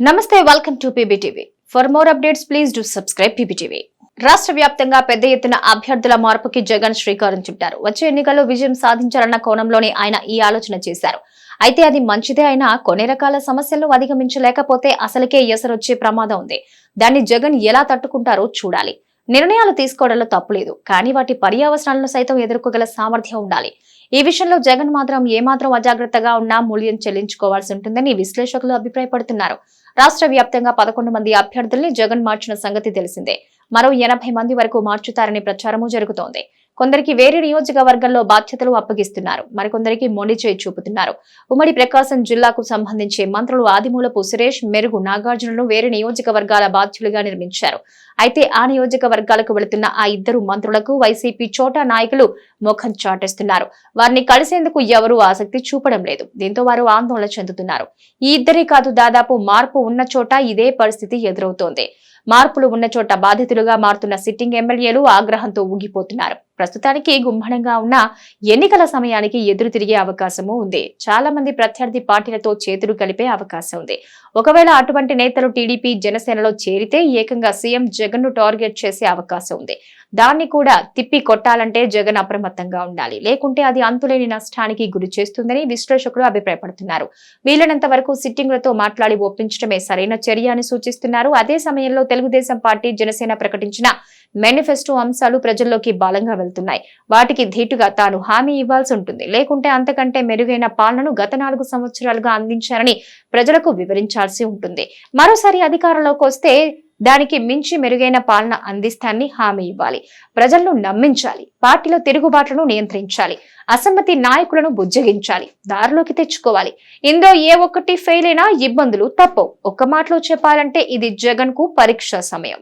నమస్తే welcome to PBTV. For more updates please do subscribe PBTV. రాష్ట్ర వ్యాప్తంగా పెద్ద ఎత్తున అభ్యర్థుల మార్పుకి జగన్ శ్రీకారం చుట్టారు. వచ్చే ఎన్నికల్లో విజయం సాధించాలన్న కోణంలోనే ఆయన ఈ ఆలోచన చేశారు. అయితే అది మంచిదే అయినా కొన్ని రకాల సమస్యలను అధిగమించలేకపోతే అసలుకే ఎసరొచ్చే ప్రమాదం ఉంది. దాన్ని జగన్ ఎలా తట్టుకుంటారో చూడాలి. నిర్ణయాలు తీసుకోవడంలో తప్పులేదు. కానీ వాటి పర్యావసనాలను సైతం ఎదుర్కోగల సామర్థ్యం ఉండాలి. ఈ విషయంలో జగన్ మాత్రం ఏమాత్రం అజాగ్రత్తగా ఉన్నా మూల్యం చెల్లించుకోవాల్సి ఉంటుందని విశ్లేషకులు అభిప్రాయపడుతున్నారు. రాష్ట్ర వ్యాప్తంగా పదకొండు మంది అభ్యర్థుల్ని జగన్ మార్చిన సంగతి తెలిసిందే. మరో ఎనభై మంది వరకు మార్చుతారనే ప్రచారము జరుగుతోంది. కొందరికి వేరే నియోజకవర్గంలో బాధ్యతలు అప్పగిస్తున్నారు. మరికొందరికి మొండి చేయి చూపుతున్నారు. ఉమ్మడి ప్రకాశం జిల్లాకు సంబంధించి మంత్రులు ఆదిమూలపు సురేష్ మెరుగు నాగార్జునను వేరే నియోజకవర్గాల బాధ్యులుగా నిర్మించారు. అయితే ఆ నియోజకవర్గాలకు వెళుతున్న ఆ ఇద్దరు మంత్రులకు వైసీపీ చోటా నాయకులు ముఖం చాటేస్తున్నారు. వారిని కలిసేందుకు ఎవరూ ఆసక్తి చూపడం లేదు. దీంతో వారు ఆందోళన చెందుతున్నారు. ఈ ఇద్దరే కాదు దాదాపు మార్పు ఉన్న చోట ఇదే పరిస్థితి ఎదురవుతోంది. మార్పులు ఉన్న చోట బాధితులుగా మారుతున్న సిట్టింగ్ ఎమ్మెల్యేలు ఆగ్రహంతో ఊగిపోతున్నారు. ప్రస్తుతానికి గుమ్మణంగా ఉన్న ఎన్నికల సమయానికి ఎదురు తిరిగే అవకాశము ఉంది. చాలా మంది ప్రత్యర్థి పార్టీలతో చేతులు కలిపే అవకాశం ఉంది. ఒకవేళ అటువంటి నేతలు టీడీపీ జనసేనలో చేరితే ఏకంగా సీఎం జగన్ను టార్గెట్ చేసే అవకాశం ఉంది. దాన్ని కూడా తిప్పి కొట్టాలంటే జగన్ అప్రమత్తంగా ఉండాలి. లేకుంటే అది అంతులేని నష్టానికి గురి చేస్తుందని విశ్లేషకులు అభిప్రాయపడుతున్నారు. వీలైనంత వరకు సిట్టింగ్లతో మాట్లాడి ఒప్పించడమే సరైన చర్య అని సూచిస్తున్నారు. అదే సమయంలో తెలుగుదేశం పార్టీ జనసేన ప్రకటించిన మేనిఫెస్టో అంశాలు ప్రజల్లోకి బలంగా వెళ్తున్నాయి. వాటికి ధీటుగా తాను హామీ ఇవ్వాల్సి ఉంటుంది. లేకుంటే అంతకంటే మెరుగైన పాలనను గత నాలుగు సంవత్సరాలుగా అందించారని ప్రజలకు వివరించాల్సి ఉంటుంది. మరోసారి అధికారంలోకి వస్తే దానికి మించి మెరుగైన పాలన అందిస్తానని హామీ ఇవ్వాలి. ప్రజలను నమ్మించాలి. పార్టీలో తిరుగుబాట్లను నియంత్రించాలి. అసమ్మతి నాయకులను బుజ్జగించాలి. దారిలోకి తెచ్చుకోవాలి. ఇందులో ఏ ఒక్కటి ఫెయిల్ అయినా ఇబ్బందులు తప్పవు. ఒక్క మాటలో చెప్పాలంటే ఇది జగన్కు పరీక్ష సమయం.